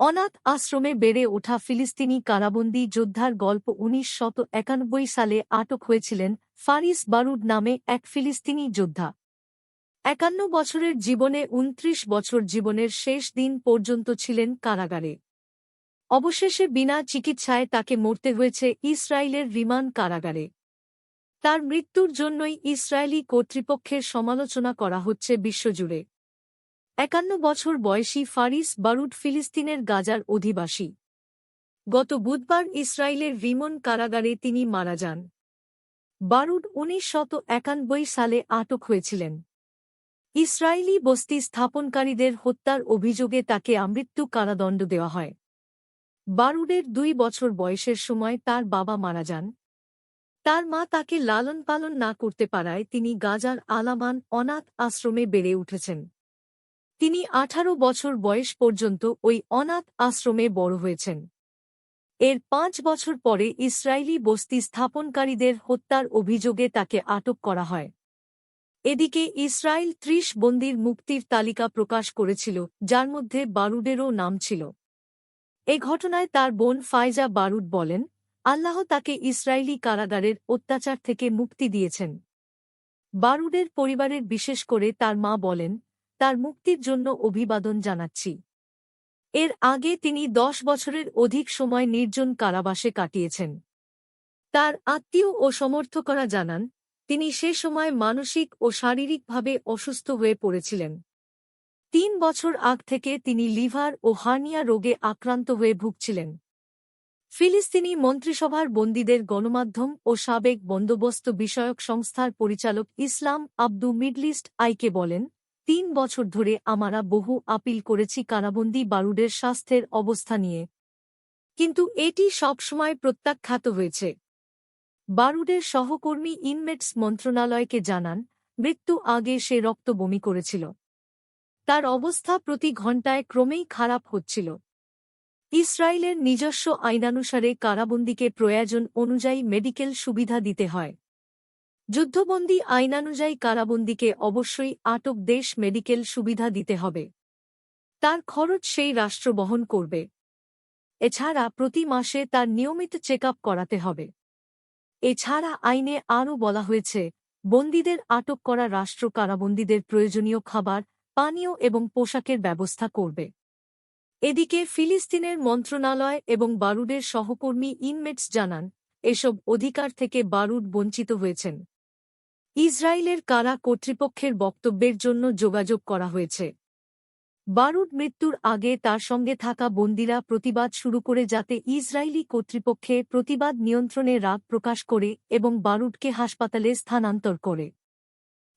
অনাথ আশ্রমে বেড়ে ওঠা ফিলিস্তিনি কারাবন্দী যোদ্ধার গল্প উনিশ শত একানব্বই সালে আটক হয়েছিলেন ফারিস বারুদ নামে এক ফিলিস্তিনি যোদ্ধা। একান্ন বছরের জীবনে উনত্রিশ বছর জীবনের শেষ দিন পর্যন্ত ছিলেন কারাগারে। অবশেষে বিনা চিকিৎসায় তাকে মরতে হয়েছে ইসরায়েলের রিমান কারাগারে। তার মৃত্যুর জন্যই ইসরায়েলি কর্তৃপক্ষের সমালোচনা করা হচ্ছে বিশ্বজুড়ে। একান্ন বছর বয়সী ফারিস বারুদ ফিলিস্তিনের গাজার অধিবাসী। গত বুধবার ইসরায়েলের রিমন কারাগারে তিনি মারা যান। বারুদ উনিশ শত একানব্বই সালে আটক হয়েছিলেন। ইসরায়েলি বস্তি স্থাপনকারীদের হত্যার অভিযোগে তাকে আমৃত্যু কারাদণ্ড দেওয়া হয়। বারুডের দুই বছর বয়সের সময় তার বাবা মারা যান। তার মা তাকে লালন পালন না করতে পারায় তিনি গাজার আলামান অনাথ আশ্রমে বেড়ে উঠেছেন। তিনি আঠারো বছর বয়স পর্যন্ত ওই অনাথ আশ্রমে বড় হয়েছেন। এর পাঁচ বছর পরে ইসরায়েলি বস্তি স্থাপনকারীদের হত্যার অভিযোগে তাকে আটক করা হয়। এদিকে ইসরায়েল ত্রিশ বন্দির মুক্তির তালিকা প্রকাশ করেছিল, যার মধ্যে বারুডেরও নাম ছিল। এ ঘটনায় তার বোন ফাইজা বারুদ বলেন, আল্লাহ তাকে ইসরায়েলি কারাগারের অত্যাচার থেকে মুক্তি দিয়েছেন। বারুডের পরিবারের বিশেষ করে তার মা বলেন তার মুক্তির জন্য অভিবাদন জানাচ্ছি। এর আগে তিনি দশ বছরের অধিক সময় নির্জন কারাবাসে কাটিয়েছেন। তার আত্মীয় ও সমর্থকরা জানান, তিনি সে সময় মানসিক ও শারীরিকভাবে অসুস্থ হয়ে পড়েছিলেন। তিন বছর আগ থেকে তিনি লিভার ও হার্নিয়া রোগে আক্রান্ত হয়ে ভুগছিলেন। ফিলিস্তিনি মন্ত্রিসভার বন্দীদের গণমাধ্যম ও সাবেক বন্দোবস্ত বিষয়ক সংস্থার পরিচালক ইসলাম আব্দু মিডলিস্ট আইকে বলেন তিন বছর ধরে আমরা বহু আপিল করেছি কারাবন্দী বারুডের স্বাস্থ্যের অবস্থা নিয়ে। কিন্তু এটি সবসময় প্রত্যাখ্যাত হয়েছে। বারুডের সহকর্মী ইনমেটস মন্ত্রণালয়কে জানান, মৃত্যু আগে সে রক্ত বমি করেছিল। তার অবস্থা প্রতি ঘণ্টায় ক্রমেই খারাপ হচ্ছিল। ইসরায়েলের নিজস্ব আইনানুসারে কারাবন্দীকে প্রয়োজন অনুযায়ী মেডিকেল সুবিধা দিতে হয়। যুদ্ধবন্দী আইনানুযায়ী কারাবন্দীকে অবশ্যই আটক দেশ মেডিকেল সুবিধা দিতে হবে। তার খরচ সেই রাষ্ট্র বহন করবে। এছাড়া প্রতি মাসে তার নিয়মিত চেক করাতে হবে। এছাড়া আইনে আরও বলা হয়েছে, বন্দীদের আটক করা রাষ্ট্র কারাবন্দীদের প্রয়োজনীয় খাবার, পানীয় এবং পোশাকের ব্যবস্থা করবে। এদিকে ফিলিস্তিনের মন্ত্রণালয় এবং বারুডের সহকর্মী ইনমেটস জানান, এসব অধিকার থেকে বারুড বঞ্চিত হয়েছেন। ইসরায়েলের কারা কর্তৃপক্ষের বক্তব্যের জন্য যোগাযোগ করা হয়েছে। বারুদ মৃত্যুর আগে তার সঙ্গে থাকা বন্দিরা প্রতিবাদ শুরু করে যাতে ইসরায়েলি কর্তৃপক্ষে প্রতিবাদ নিয়ন্ত্রণে রাগ প্রকাশ করে এবং বারুদকে হাসপাতালে স্থানান্তর করে।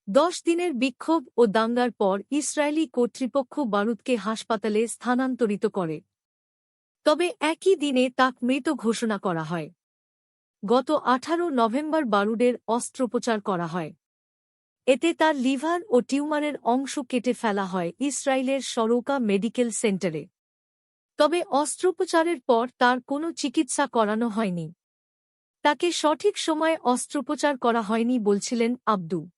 দশ দিনের বিক্ষোভ ও দাঙ্গার পর ইসরায়েলি কর্তৃপক্ষ বারুদকে হাসপাতালে স্থানান্তরিত করে। তবে একই দিনে তাক মৃত ঘোষণা করা হয়। গত আঠারো নভেম্বর বারুডের অস্ত্রোপচার করা হয়। এতে তার লিভার ও টিউমারের অংশ কেটে ফেলা হয় ইসরায়েলের সরোকা মেডিকেল সেন্টারে। তবে অস্ত্রোপচারের পর তার কোনো চিকিৎসা করানো হয়নি। তাকে সঠিক সময়ে অস্ত্রোপচার করা হয়নি বলছিলেন আব্দু।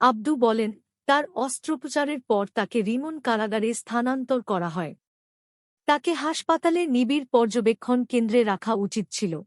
আব্দু বলেন, তার অস্ত্রোপচারের পর তাকে রিমন কারাগারে স্থানান্তর করা হয়। তাকে হাসপাতালে নিবিড় পর্যবেক্ষণ কেন্দ্রে রাখা উচিত ছিল।